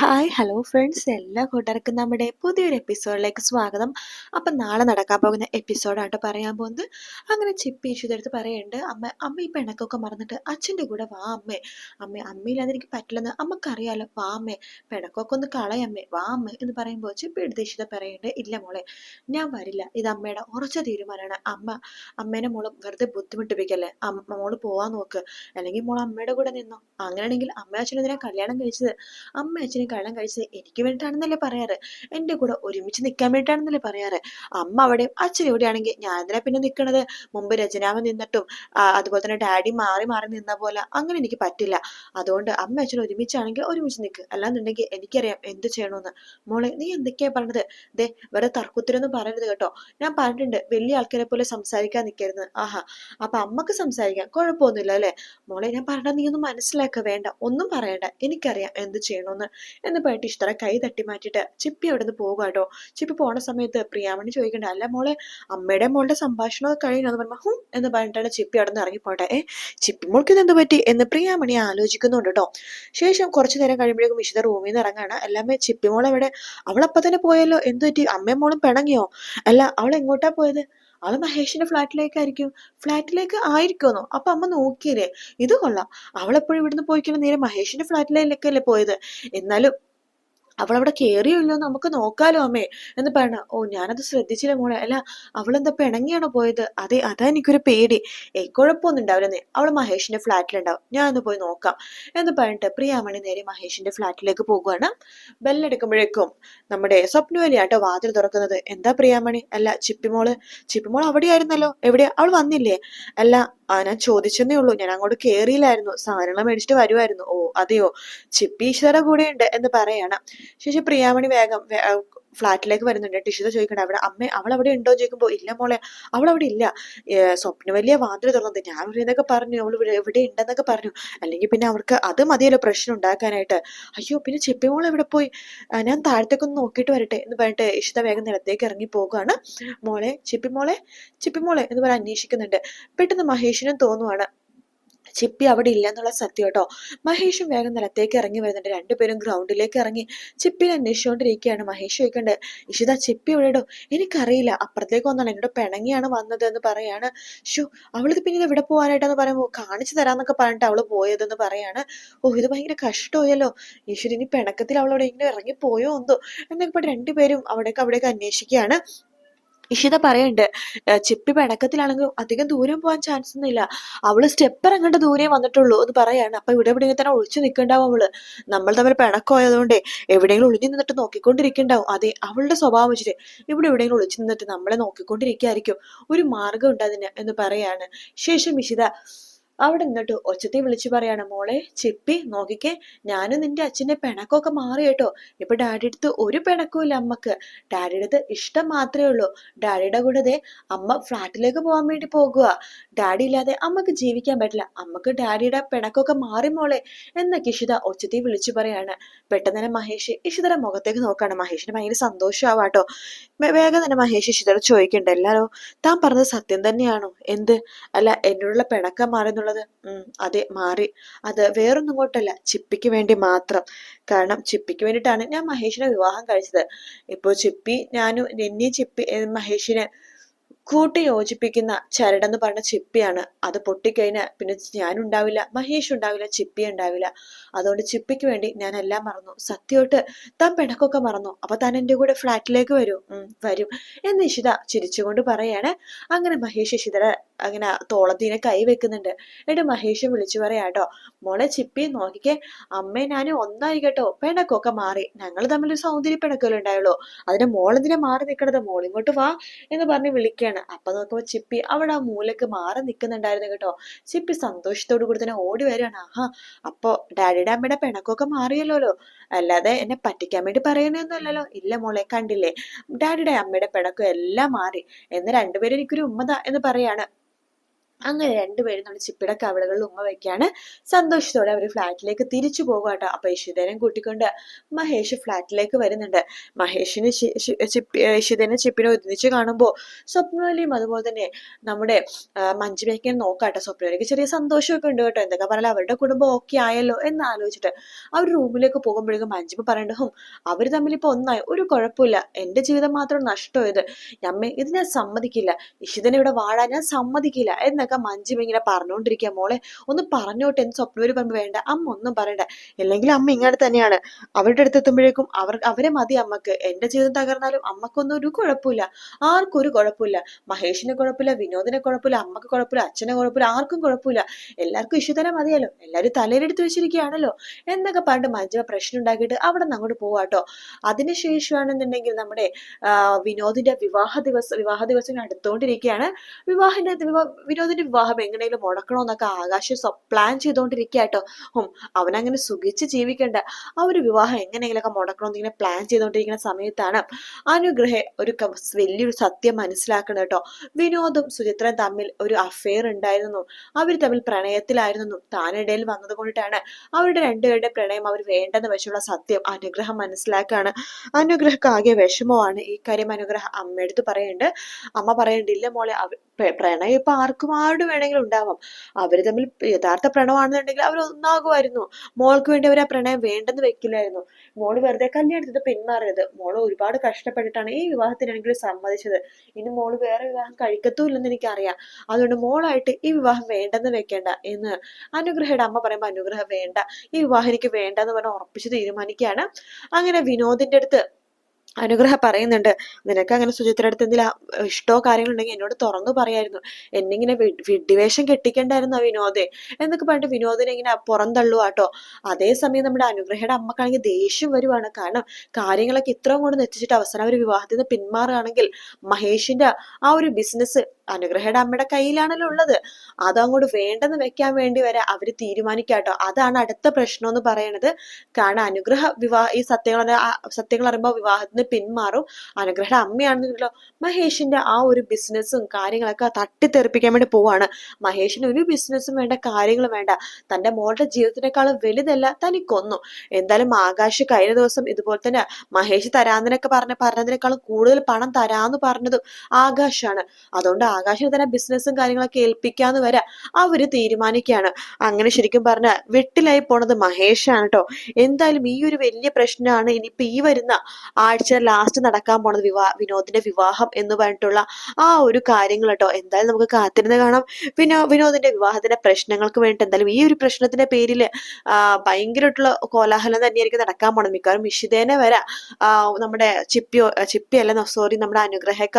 Hi hello friends എല്ലാ കൂട്ടർക്കും നമ്മുടെ പുതിയൊരു എപ്പിസോഡിലേക്ക് സ്വാഗതം. അപ്പം നാളെ നടക്കാൻ പോകുന്ന എപ്പിസോഡായിട്ട് പറയാൻ പോകുന്നത്. അങ്ങനെ ചിപ്പി ഇഷ്യൂതെടുത്ത് പറയുന്നുണ്ട് അമ്മ അമ്മ ഈ പിണക്കൊക്കെ മറന്നിട്ട് അച്ഛന്റെ കൂടെ വാ അമ്മേ. അമ്മ അമ്മയില്ലാതെ എനിക്ക് പറ്റില്ലെന്ന് അമ്മക്കറിയാലോ. വാ അമ്മേ. പിണക്കൊക്കെ ഒന്ന് കളയമ്മേ വാ അമ്മേ. എന്ന് പറയുമ്പോൾ ചിപ്പി എടുത്ത് ഇഷ്യൂത പറയുന്നുണ്ട് ഇല്ല മോളെ ഞാൻ വരില്ല. ഇത് അമ്മയുടെ ഉറച്ച തീരുമാനമാണ്. അമ്മ അമ്മേനെ മോൾ വെറുതെ ബുദ്ധിമുട്ടിപ്പിക്കല്ലേ? അമ്മ മോൾ പോവാൻ നോക്ക്. അല്ലെങ്കിൽ മോൾ അമ്മയുടെ കൂടെ നിന്നോ. അങ്ങനെയാണെങ്കിൽ അമ്മ അച്ഛനെതിരെ കല്യാണം കഴിച്ചത്? അമ്മ അച്ഛനെ കള്ളം കഴിച്ചത് എനിക്ക് വേണ്ടിയിട്ടാണെന്നല്ലേ പറയാറ്? എന്റെ കൂടെ ഒരുമിച്ച് നിൽക്കാൻ വേണ്ടിയിട്ടാണെന്നല്ലേ പറയാറ്? അമ്മ അവിടെ അച്ഛൻ എവിടെയാണെങ്കിൽ ഞാൻ എന്തിനാ പിന്നെ നിൽക്കണത് മുമ്പ് രചനാമ നിന്നിട്ടും അതുപോലെ തന്നെ ഡാഡി മാറി മാറി നിന്ന പോലെ അങ്ങനെ എനിക്ക് പറ്റില്ല. അതുകൊണ്ട് അമ്മ അച്ഛൻ ഒരുമിച്ചാണെങ്കിൽ ഒരുമിച്ച് നിൽക്ക് അല്ലാന്നുണ്ടെങ്കിൽ എനിക്കറിയാം എന്ത് ചെയ്യണമെന്ന്. മോളെ നീ എന്തൊക്കെയാ പറഞ്ഞത്? ദേ വെറുതെ തർക്കുത്തരൊന്നും പറയരുത് കേട്ടോ. ഞാൻ പറഞ്ഞിട്ടുണ്ട് വലിയ ആൾക്കാരെ പോലെ സംസാരിക്കാൻ നിൽക്കരുത് ആഹാ. അപ്പൊ അമ്മയ്ക്ക് സംസാരിക്കാം. കുഴപ്പമൊന്നുമില്ല അല്ലേ? മോളെ ഞാൻ പറഞ്ഞാൽ നീ ഒന്നും മനസ്സിലാക്കുക വേണ്ട. ഒന്നും പറയണ്ട. എനിക്കറിയാം എന്ത് ചെയ്യണമെന്ന്. എന്ന് പറഞ്ഞിട്ട് ഇഷ്ടറ കൈ തട്ടി മാറ്റിയിട്ട് ചിപ്പി അവിടെ നിന്ന് പോകുക കേട്ടോ ചിപ്പി പോണ സമയത്ത് പ്രിയാമണി ചോദിക്കണ്ട അല്ല മോളെ അമ്മയുടെ മോളുടെ സംഭാഷണം കഴിഞ്ഞു എന്ന് പറഞ്ഞാൽ ഹും എന്ന് പറഞ്ഞിട്ടാണ് ചിപ്പി അവിടെ നിന്ന് ഇറങ്ങിപ്പോട്ടെ ഏ ചിപ്പി മോൾക്ക് ഇതെന്ത് പറ്റി? എന്ന് പ്രിയാമണി ആലോചിക്കുന്നുണ്ട് കേട്ടോ ശേഷം കുറച്ചു നേരം കഴിയുമ്പോഴേക്കും വിശുദ്ധ റൂമിൽ നിന്ന് ഇറങ്ങാണ്. എല്ലാമേ ചിപ്പി മോൾ അവിടെ അവളപ്പം തന്നെ പോയല്ലോ. എന്ത് പറ്റി? അമ്മയും മോളും പിണങ്ങിയോ? അല്ല അവൾ എങ്ങോട്ടാ പോയത്? അവൾ മഹേഷിന്റെ ഫ്ലാറ്റിലേക്കായിരിക്കും. ഫ്ലാറ്റിലേക്ക് ആയിരിക്കുമെന്നോ? അപ്പൊ അമ്മ നോക്കിയില്ലേ? ഇത് കൊള്ളാം. അവളെപ്പോഴും ഇവിടുന്ന് പോയിക്കണം നേരെ മഹേഷിന്റെ ഫ്ലാറ്റിലേക്കല്ലേ പോയത്? എന്നാലും അവളവിടെ കയറിയോ നമുക്ക് നോക്കാലോ അമ്മേ എന്ന് പറഞ്ഞ ഓ ഞാനത് ശ്രദ്ധിച്ചില്ല മോളെ. അല്ല അവളെന്താ പിണങ്ങിയാണോ പോയത്? അതെ അതാ എനിക്കൊരു പേടി. ഏ കുഴപ്പമൊന്നും ഉണ്ടാവില്ലെന്നേ അവൾ മഹേഷിന്റെ ഫ്ലാറ്റിലുണ്ടാവും. ഞാൻ ഒന്ന് പോയി നോക്കാം എന്ന് പറഞ്ഞിട്ട് പ്രിയാമണി നേരെ മഹേഷിന്റെ ഫ്ലാറ്റിലേക്ക് പോകുകയാണ് ബെല്ലെടുക്കുമ്പോഴേക്കും നമ്മുടെ സ്വപ്നവലിയാട്ടോ വാതിൽ തുറക്കുന്നത്. എന്താ പ്രിയാമണി? അല്ല ചിപ്പിമോൾ? ചിപ്പിമോൾ അവിടെയായിരുന്നല്ലോ. എവിടെ? അവൾ വന്നില്ലേ? അല്ല ആ ഞാൻ ചോദിച്ചെന്നേ ഉള്ളൂ. ഞാൻ അങ്ങോട്ട് കയറിയില്ലായിരുന്നു സാധനങ്ങൾ മേടിച്ചിട്ട് വരുമായിരുന്നു ഓ അതെയോ? ചിപ്പി ഈശ്വര കൂടെ ഉണ്ട് എന്ന് പറയണം. ശേഷം പ്രിയാമണി വേഗം ഫ്ലാറ്റിലേക്ക് വരുന്നുണ്ട്. ടിഷിത ചോദിക്കണ്ട അവിടെ അമ്മ അവൾ അവിടെ ഉണ്ടോ ചോദിക്കുമ്പോൾ ഇല്ല മോളെ അവൾ അവിടെ ഇല്ല സ്വപ്ന വലിയ വാതിൽ തുറന്നത്. ഞാൻ ഇവിടെന്നൊക്കെ പറഞ്ഞു അവൾ എവിടെ ഉണ്ടെന്നൊക്കെ പറഞ്ഞു. അല്ലെങ്കിൽ പിന്നെ അവർക്ക് അത് മതിയല്ലോ പ്രശ്നം ഉണ്ടാക്കാനായിട്ട്. അയ്യോ പിന്നെ ചിപ്പി മോൾ എവിടെ പോയി? ഞാൻ താഴത്തേക്കൊന്ന് നോക്കിയിട്ട് വരട്ടെ എന്ന് പറഞ്ഞിട്ട് ഇഷിത വേഗം നിലത്തേക്ക് ഇറങ്ങി പോകുകയാണ് മോളെ ചിപ്പി മോളെ ചിപ്പി മോളെ എന്ന് പറഞ്ഞ് അന്വേഷിക്കുന്നുണ്ട്. പെട്ടെന്ന് മഹേഷിനും തോന്നുവാണ് ചിപ്പി അവിടെ ഇല്ല എന്നുള്ള സത്യം കേട്ടോ. മഹേഷും വേഗം നിലത്തേക്ക് ഇറങ്ങി വരുന്നുണ്ട്. രണ്ടുപേരും ഗ്രൗണ്ടിലേക്ക് ഇറങ്ങി ചിപ്പിനെ അന്വേഷിച്ചുകൊണ്ടിരിക്കുകയാണ്. മഹേഷ് ചോദിക്കേണ്ടത് ഇഷിത ചിപ്പി എവിടെയോ എനിക്കറിയില്ല. അപ്പുറത്തേക്ക് വന്നാണ് എന്നോട് പിണങ്ങിയാണ് വന്നത് എന്ന് പറയാണ്. ഷു അവളിത് പിന്നീട് എവിടെ പോകാനായിട്ടെന്ന് പറയുമ്പോൾ കാണിച്ചു തരാന്നൊക്കെ പറഞ്ഞിട്ട് അവൾ പോയതെന്ന് പറയാണ്. ഓ ഇത് ഭയങ്കര കഷ്ടമായല്ലോ. ഈശ്വരി ഇനി പിണക്കത്തിൽ അവളോട് ഇങ്ങനെ ഇറങ്ങി പോയോ എന്തോ? എന്നൊക്കെ രണ്ടുപേരും അവിടേക്ക് അവിടേക്ക് അന്വേഷിക്കുകയാണ്. ഇഷിത പറയുന്നുണ്ട് ചിപ്പി പിണക്കത്തിലാണെങ്കിൽ അധികം ദൂരം പോകാൻ ചാൻസ് ഒന്നുമില്ല അവൾ സ്റ്റെപ്പ് ഇറങ്ങേണ്ട ദൂരെ വന്നിട്ടുള്ളൂ എന്ന് പറയാണ്. അപ്പൊ ഇവിടെ എവിടെയെങ്കിലും തന്നെ ഒളിച്ചു നിൽക്കണ്ടാവും അവൾ. നമ്മൾ തമ്മിൽ പിണക്കമായതുകൊണ്ട് എവിടെയെങ്കിലും ഒളിഞ്ഞു നിന്നിട്ട് നോക്കിക്കൊണ്ടിരിക്കണ്ടാവും. അതെ അവളുടെ സ്വഭാവം വെച്ചിട്ട് ഇവിടെ എവിടെയെങ്കിലും ഒളിച്ചു നിന്നിട്ട് നമ്മളെ നോക്കിക്കൊണ്ടിരിക്കായിരിക്കും. ഒരു മാർഗം ഉണ്ട് അതിന് എന്ന് പറയാണ്. ശേഷം ഇഷിത അവിടെ നിന്നിട്ട് ഒച്ചത്തെ വിളിച്ചു പറയാണ് മോളെ ചിപ്പി നോക്കിക്കേ ഞാനും നിന്റെ അച്ഛന്റെ പിണക്കമൊക്കെ മാറി കേട്ടോ. ഇപ്പൊ ഡാഡി അടുത്ത് ഒരു പിണക്കവും ഇല്ല അമ്മയ്ക്ക്. ഡാഡിയുടെ അടുത്ത് ഇഷ്ടം മാത്രമേ ഉള്ളൂ. ഡാഡിയുടെ കൂടെ അമ്മ ഫ്ലാറ്റിലേക്ക് പോകാൻ വേണ്ടി പോകുക ഡാഡി ഇല്ലാതെ അമ്മയ്ക്ക് ജീവിക്കാൻ പറ്റില്ല. അമ്മയ്ക്ക് ഡാഡിയുടെ പിണക്കമൊക്കെ മാറി മോളെ. എന്ന കിഷിത ഒച്ചത്തെ വിളിച്ചു പറയാണ്. പെട്ടെന്ന് തന്നെ മഹേഷ് ഇഷിതയുടെ മുഖത്തേക്ക് നോക്കാണ്. മഹേഷിന് ഭയങ്കര സന്തോഷമാവാട്ടോ വേഗം തന്നെ മഹേഷ് ഇഷിതയോട് ചോദിക്കണ്ട എല്ലാരോ താൻ പറഞ്ഞത് സത്യം തന്നെയാണോ? എന്ത്? അല്ല എന്നോടുള്ള പിണക്കം മാറി എന്നുള്ളത് അതെ മാറി. അത് വേറൊന്നും കൊണ്ടല്ല. ചിപ്പിക്ക് വേണ്ടി മാത്രം. കാരണം ചിപ്പിക്ക് വേണ്ടിയിട്ടാണ് ഞാൻ മഹേഷിനെ വിവാഹം കഴിച്ചത്. ഇപ്പോൾ ചിപ്പി ഞാനും നിന്നി ചിപ്പി മഹേഷിനെ കൂട്ടി യോജിപ്പിക്കുന്ന ചരടെന്ന് പറഞ്ഞ ചിപ്പിയാണ്. അത് പൊട്ടിക്കഴിഞ്ഞാൽ പിന്നെ ഞാൻ ഉണ്ടാവില്ല മഹേഷ് ഉണ്ടാവില്ല. ചിപ്പി ഉണ്ടാവില്ല അതുകൊണ്ട് ചിപ്പിക്ക് വേണ്ടി ഞാൻ എല്ലാം മറന്നു. സത്യമായിട്ട് താൻ പിണക്കൊക്കെ മറന്നു. അപ്പൊ താൻ എന്റെ കൂടെ ഫ്ലാറ്റിലേക്ക് വരൂ. വരും. എന്ന് ഇഷിത ചിരിച്ചുകൊണ്ട് പറയാണ്. അങ്ങനെ മഹേഷ് ഇഷിതരെ അങ്ങനെ തോളത്തിനെ കൈ വെക്കുന്നുണ്ട്. എന്നിട്ട് മഹേഷ് വിളിച്ചു പറയാട്ടോ മോളെ ചിപ്പി നോക്കിക്കേ. അമ്മേ ഞാനും ഒന്നായി കേട്ടോ പിണക്കൊക്കെ മാറി. ഞങ്ങൾ തമ്മിൽ സൗന്ദര്യ പിണക്കല്ലേ ഉണ്ടായുള്ളൂ. അതിന്റെ മോളെന്തിനെ മാറി നിൽക്കണത് മോളിങ്ങോട്ട് വാ. എന്ന് പറഞ്ഞ് വിളിക്കുകയാണ് അപ്പൊ നോക്കുമ്പോ ചിപ്പി അവിടെ ആ മൂലക്ക് മാറി നിൽക്കുന്നുണ്ടായിരുന്നു കേട്ടോ. ചിപ്പി സന്തോഷത്തോടു കൂടി തന്നെ ഓടി വരികയാണ്. ആഹാ അപ്പോൾ ഡാഡിയുടെ അമ്മയുടെ പിണക്കൊക്കെ മാറിയല്ലോ അല്ലാതെ എന്നെ പറ്റിക്കാൻ വേണ്ടി പറയണൊന്നുമല്ലല്ലോ ഇല്ല മോളെ കണ്ടില്ലേ? ഡാഡിയുടെ അമ്മയുടെ പിണക്കും എല്ലാം മാറി. എന്ന് രണ്ടുപേരും എനിക്കൊരു ഉമ്മത എന്ന് പറയാണ്. അങ്ങനെ രണ്ടുപേരും നമ്മുടെ ചിപ്പിയുടെ കവിളകളിൽ ഉമ്മ വയ്ക്കാണ് സന്തോഷത്തോടെ അവർ ഫ്ലാറ്റിലേക്ക് തിരിച്ചു പോകുക കേട്ടോ അപ്പൊ ഇഷിതേനെ കൂട്ടിക്കൊണ്ട് മഹേഷ് ഫ്ലാറ്റിലേക്ക് വരുന്നുണ്ട്. മഹേഷിന് ഇഷിതേനെ ചിപ്പിനെ ഒന്നിച്ച് കാണുമ്പോൾ സ്വപ്നവലിയും അതുപോലെ തന്നെ നമ്മുടെ മഞ്ജുമേക്കൻ നോക്കാട്ടോ സ്വപ്നവലിക്ക് ചെറിയ സന്തോഷമൊക്കെ ഉണ്ട് കേട്ടോ. എന്തൊക്കെ പറഞ്ഞാൽ അവരുടെ കുടുംബം ഓക്കെ ആയല്ലോ എന്ന് ആലോചിച്ചിട്ട് അവർ റൂമിലേക്ക് പോകുമ്പോഴേക്കും മഞ്ജുമ പറയണ്ടഹും അവർ തമ്മിൽ ഇപ്പൊ ഒന്നായി. ഒരു കുഴപ്പമില്ല. എന്റെ ജീവിതം മാത്രം നഷ്ടമായത് അമ്മ ഇത് ഞാൻ സമ്മതിക്കില്ല. ഇഷിതനെ ഇവിടെ വാഴാൻ ഞാൻ സമ്മതിക്കില്ല. എന്നൊക്കെ എന്നൊക്കെ മഞ്ജിമ ഇങ്ങനെ പറഞ്ഞുകൊണ്ടിരിക്കുക മോളെ. ഒന്ന് പറഞ്ഞോട്ടെ എന്ന് സ്വപ്നവര് പറഞ്ഞു വേണ്ട. അമ്മ ഒന്നും പറയണ്ട. അല്ലെങ്കിൽ അമ്മ ഇങ്ങോട്ട് തന്നെയാണ്. അവരുടെ അടുത്ത് എത്തുമ്പോഴേക്കും അവർ അവരെ മതി അമ്മയ്ക്ക്. എന്റെ ജീവിതം തകർന്നാലും അമ്മക്കൊന്നും ഒരു കുഴപ്പമില്ല. ആർക്കും ഒരു കുഴപ്പമില്ല. മഹേഷിന് കുഴപ്പമില്ല വിനോദിനെ കുഴപ്പമില്ല അമ്മയ്ക്ക് കുഴപ്പമില്ല അച്ഛനെ കുഴപ്പമില്ല ആർക്കും കുഴപ്പമില്ല. എല്ലാവർക്കും ഇഷ്യൂ തന്നെ മതിയല്ലോ. എല്ലാവരും തലയിലെടുത്ത് വെച്ചിരിക്കുകയാണല്ലോ. എന്നൊക്കെ പറഞ്ഞിട്ട് മഞ്ജുമ പ്രശ്നം ഉണ്ടാക്കിയിട്ട് അവിടെ നിന്ന് അങ്ങോട്ട് പോവാട്ടോ അതിനുശേഷമാണെന്നുണ്ടെങ്കിൽ നമ്മുടെ വിനോദിന്റെ വിവാഹ ദിവസം വിവാഹ ദിവസം അടുത്തോണ്ടിരിക്കുകയാണ്. വിവാഹിന്റെ വിനോദിന്റെ അവന്റെ വിവാഹം എങ്ങനെയും മുടക്കണമെന്നൊക്കെ ആകാശം പ്ലാൻ ചെയ്തുകൊണ്ടിരിക്കുക ഹും അവനങ്ങനെ സുഖിച്ച് ജീവിക്കണ്ട. ആ ഒരു വിവാഹം എങ്ങനെയെങ്കിലൊക്കെ മുടക്കണമെന്ന് ഇങ്ങനെ പ്ലാൻ ചെയ്തുകൊണ്ടിരിക്കുന്ന സമയത്താണ് അനുഗ്രഹ ഒരു വലിയൊരു സത്യം മനസ്സിലാക്കണം കേട്ടോ. വിനോദും സുചിത്രയും തമ്മിൽ ഒരു അഫെയർ ഉണ്ടായിരുന്നു. അവർ തമ്മിൽ പ്രണയത്തിലായിരുന്നു. താനിടയിൽ വന്നത് കൊണ്ടിട്ടാണ് അവരുടെ രണ്ടുപേരുടെ പ്രണയം അവർ വേണ്ടെന്ന് വെച്ചുള്ള സത്യം അനുഗ്രഹം മനസ്സിലാക്കുകയാണ് അനുഗ്രഹക്ക് ആകെ വിഷമമാണ്. ഈ കാര്യം അനുഗ്രഹം അമ്മയെടുത്ത് പറയുന്നുണ്ട് അമ്മ പറയണ്ടില്ല മോളെ പ്രണയം ഇപ്പൊ ആർക്കും ആരുടെ വേണമെങ്കിലും ഉണ്ടാവാം. അവർ തമ്മിൽ യഥാർത്ഥ പ്രണവാണെന്നുണ്ടെങ്കിൽ അവർ ഒന്നാകുമായിരുന്നു. മോൾക്ക് വേണ്ടി അവർ ആ പ്രണയം വേണ്ടെന്ന് വെക്കില്ലായിരുന്നു. മോൾ വെറുതെ കല്യാണത്തിന് പിന്മാറിയത് മോൾ ഒരുപാട് കഷ്ടപ്പെട്ടിട്ടാണ് ഈ വിവാഹത്തിനാണെങ്കിൽ സമ്മതിച്ചത്. ഇനി മോൾ വേറെ വിവാഹം കഴിക്കത്തുമില്ലെന്ന് എനിക്കറിയാം. അതുകൊണ്ട് മോളായിട്ട് ഈ വിവാഹം വേണ്ടെന്ന് വെക്കേണ്ട എന്ന് അനുഗ്രഹയുടെ അമ്മ പറയുമ്പോൾ അനുഗ്രഹം വേണ്ട. ഈ വിവാഹം എനിക്ക് വേണ്ടെന്ന് പറഞ്ഞ് ഉറപ്പിച്ച് തീരുമാനിക്കുകയാണ്. അങ്ങനെ വിനോദിന്റെ അടുത്ത് അനുഗ്രഹം പറയുന്നുണ്ട്. നിനക്ക് അങ്ങനെ സുചിത്ര അടുത്ത് എന്തെങ്കിലും ഇഷ്ടമോ കാര്യങ്ങളുണ്ടെങ്കിൽ എന്നോട് തുറന്നു പറയായിരുന്നു. എന്നെ ഇങ്ങനെ വിഡ്ഡിവേഷം കെട്ടിക്കണ്ടായിരുന്നു വിനോദെ? എന്നൊക്കെ പറഞ്ഞിട്ട് വിനോദിനെ ഇങ്ങനെ പുറന്തള്ളു കേട്ടോ അതേസമയം നമ്മുടെ അനുഗ്രഹയുടെ അമ്മക്കാണെങ്കിൽ ദേഷ്യം വരുവാണ്. കാരണം കാര്യങ്ങളൊക്കെ ഇത്രയും കൊണ്ട് എത്തിച്ചിട്ട് അവസാനം അവർ വിവാഹത്തിൽ നിന്ന് പിന്മാറുകയാണെങ്കിൽ മഹേഷിന്റെ ആ ഒരു ബിസിനസ് അനുഗ്രഹയുടെ അമ്മയുടെ കയ്യിലാണല്ലോ ഉള്ളത്. അതങ്ങോട്ട് വേണ്ടെന്ന് വെക്കാൻ വേണ്ടി വരെ അവർ തീരുമാനിക്കാട്ടോ അതാണ് അടുത്ത പ്രശ്നം എന്ന് പറയുന്നത് കാരണം അനുഗ്രഹ വിവാഹ ഈ സത്യങ്ങൾ സത്യങ്ങൾ അറിയുമ്പോൾ വിവാഹത്തിന് പിന്മാറും. അനുഗ്രഹയുടെ അമ്മയാണെന്നുണ്ടല്ലോ. മഹേഷിന്റെ ആ ഒരു ബിസിനസ്സും കാര്യങ്ങളൊക്കെ തട്ടിത്തെറിപ്പിക്കാൻ വേണ്ടി പോവാണ്. മഹേഷിന് ഒരു ബിസിനസ്സും വേണ്ട കാര്യങ്ങളും വേണ്ട. തന്റെ മോളുടെ ജീവിതത്തിനേക്കാളും വലുതല്ല തനിക്കൊന്നു എന്തായാലും ആകാശ് കഴിഞ്ഞ ദിവസം ഇതുപോലെ തന്നെ മഹേഷ് തരാന്നതിനൊക്കെ പറഞ്ഞ പറഞ്ഞതിനേക്കാളും കൂടുതൽ പണം തരാന്ന് പറഞ്ഞതും ആകാശാണ്. അതുകൊണ്ട് ആകാശിന് തന്നെ ബിസിനസ്സും കാര്യങ്ങളൊക്കെ ഏൽപ്പിക്കാന്ന് വരെ അവർ തീരുമാനിക്കുകയാണ്. അങ്ങനെ ശരിക്കും പറഞ്ഞ വെട്ടിലായി പോണത് മഹേഷാണ് കേട്ടോ എന്തായാലും ഈ ഒരു വലിയ പ്രശ്നമാണ് ഇനിയിപ്പൊ ഈ വരുന്ന ആഴ്ച ലാസ്റ്റ് നടക്കാൻ പോണത് വിവാ വിനോദിന്റെ വിവാഹം എന്ന് പറഞ്ഞിട്ടുള്ള ആ ഒരു കാര്യങ്ങൾ കേട്ടോ എന്തായാലും നമുക്ക് കാത്തിരുന്ന് കാണാം. പിന്നെ വിനോദിന്റെ വിവാഹത്തിന്റെ പ്രശ്നങ്ങൾക്ക് വേണ്ടി എന്തായാലും ഈ ഒരു പ്രശ്നത്തിന്റെ പേരിൽ ഭയങ്കരമായിട്ടുള്ള കോലാഹലം തന്നെയായിരിക്കും നടക്കാൻ പോണത്. മിക്കവാറും ഇഷിതേനെ വരെ. നമ്മുടെ ചിപ്പിയോ ചിപ്പി അല്ല സോറി നമ്മുടെ അനുഗ്രഹക്ക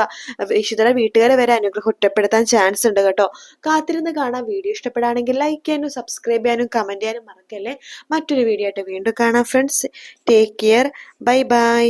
ഇഷിതയുടെ വീട്ടുകാരെ വരെ അനുഗ്രഹം കുറ്റപ്പെടുത്താൻ ചാൻസ് ഉണ്ട് കേട്ടോ. കാത്തിരുന്ന് കാണാം. വീഡിയോ ഇഷ്ടപ്പെടുകയാണെങ്കിൽ ലൈക്ക് ചെയ്യാനും സബ്സ്ക്രൈബ് ചെയ്യാനും കമന്റ് ചെയ്യാനും മറക്കല്ലേ? മറ്റൊരു വീഡിയോ ആയിട്ട് വീണ്ടും കാണാം friends take care bye bye